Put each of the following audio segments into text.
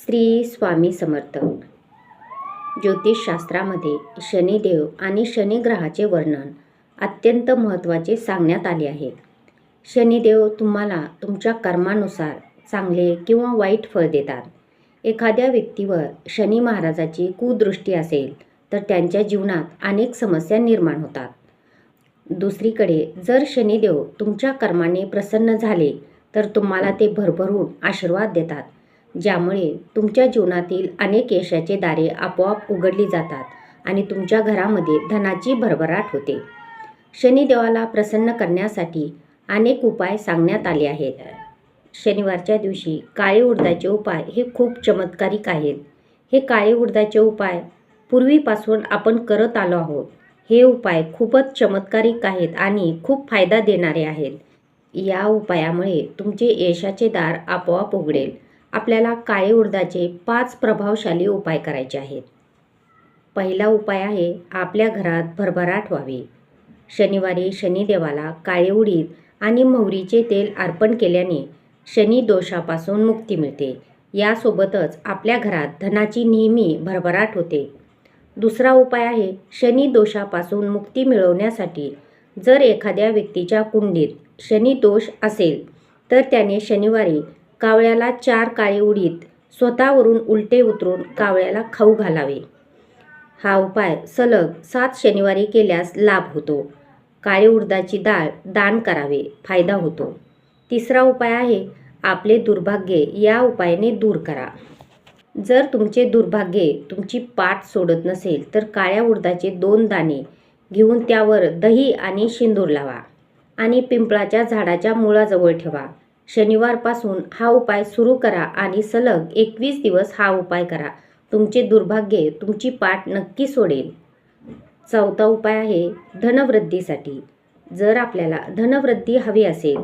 श्री स्वामी समर्थ. ज्योतिषशास्त्रामध्ये शनिदेव आणि शनिग्रहाचे वर्णन अत्यंत महत्त्वाचे सांगण्यात आले आहे. शनिदेव तुम्हाला तुमच्या कर्मानुसार चांगले किंवा वाईट फळ देतात. एखाद्या व्यक्तीवर शनी महाराजाची कुदृष्टी असेल तर त्यांच्या जीवनात अनेक समस्या निर्माण होतात. दुसरीकडे जर शनिदेव तुमच्या कर्माने प्रसन्न झाले तर तुम्हाला ते भरभरून आशीर्वाद देतात. ज्यामुळे तुमच्या जीवनातील अनेक यशाचे दारे आपोआप उघडली जातात आणि तुमच्या घरामध्ये धनाची भरभराट होते. शनिदेवाला प्रसन्न करण्यासाठी अनेक उपाय सांगण्यात आले आहेत. शनिवारच्या दिवशी काळे उडदाचे उपाय हे खूप चमत्कारिक आहेत. हे काळे उडदाचे उपाय पूर्वीपासून आपण करत आलो आहोत. हे उपाय खूपच चमत्कारिक आहेत आणि खूप फायदा देणारे आहेत. या उपायामुळे तुमचे यशाचे दार आपोआप उघडेल. आपल्याला काळे उडदाचे पाच प्रभावशाली उपाय करायचे आहेत. पहिला उपाय आहे आपल्या घरात भरभराट व्हावी. शनिवारी शनिदेवाला काळे उडीद आणि मोहरीचे तेल अर्पण केल्याने शनी दोषापासून मुक्ती मिळते. यासोबतच आपल्या घरात धनाची नेहमी भरभराट होते. दुसरा उपाय आहे शनी दोषापासून मुक्ती मिळवण्यासाठी जर एखाद्या व्यक्तीच्या कुंडीत शनी दोष असेल तर त्याने शनिवारी कावळ्याला चार काळे उडीद स्वतःवरून उलटे उतरून कावळ्याला खाऊ घालावे. हा उपाय सलग सात शनिवारी केल्यास लाभ होतो. काळे उडदाची डाळ दान करावे फायदा होतो. तिसरा उपाय आहे आपले दुर्भाग्य या उपायाने दूर करा. जर तुमचे दुर्भाग्य तुमची पाठ सोडत नसेल तर काळ्या उडदाचे दोन दाणे घेऊन त्यावर दही आणि शेंदूर लावा आणि पिंपळाच्या झाडाच्या मुळाजवळ ठेवा. शनिवारपासून हा उपाय सुरू करा आणि सलग एकवीस दिवस हा उपाय करा. तुमचे दुर्भाग्य तुमची पाठ नक्की सोडेल. चौथा उपाय आहे धनवृद्धीसाठी. जर आपल्याला धनवृद्धी हवी असेल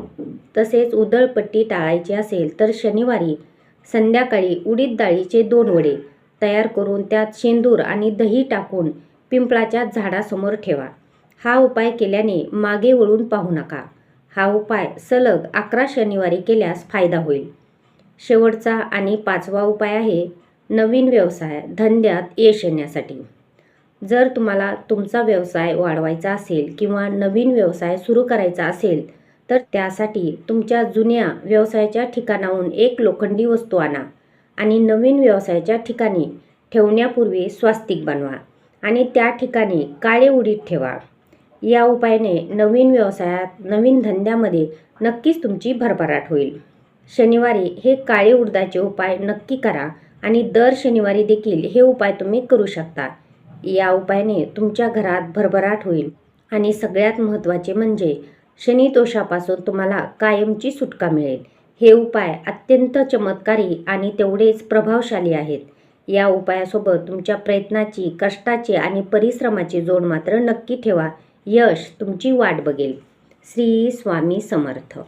तसेच उदळपट्टी टाळायची असेल तर शनिवारी संध्याकाळी उडीद डाळीचे दोन वडे तयार करून त्यात शेंदूर आणि दही टाकून पिंपळाच्या झाडासमोर ठेवा. हा उपाय केल्याने मागे वळून पाहू नका. हा उपाय सलग अकरा शनिवारी केल्यास फायदा होईल. शेवटचा आणि पाचवा उपाय आहे नवीन व्यवसाय धंद्यात यश येण्यासाठी. जर तुम्हाला तुमचा व्यवसाय वाढवायचा असेल किंवा नवीन व्यवसाय सुरू करायचा असेल तर त्यासाठी तुमच्या जुन्या व्यवसायाच्या ठिकाणाहून एक लोखंडी वस्तू आणा आणि नवीन व्यवसायाच्या ठिकाणी ठेवण्यापूर्वी स्वास्तिक बनवा आणि त्या ठिकाणी काळे उडीत ठेवा. या उपायाने नवीन व्यवसायात नवीन धंद्यामध्ये नक्कीच तुमची भरभराट होईल. शनिवारी हे काळे उडदाचे उपाय नक्की करा आणि दर शनिवारी देखील हे उपाय तुम्ही करू शकता. या उपायाने तुमच्या घरात भरभराट होईल आणि सगळ्यात महत्त्वाचे म्हणजे शनिदोषापासून तुम्हाला कायमची सुटका मिळेल. हे उपाय अत्यंत चमत्कारी आणि तेवढेच प्रभावशाली आहेत. या उपायासोबत तुमच्या प्रयत्नाची कष्टाची आणि परिश्रमाची जोड मात्र नक्की ठेवा. यश तुमची वाट बघेल. श्री स्वामी समर्थ.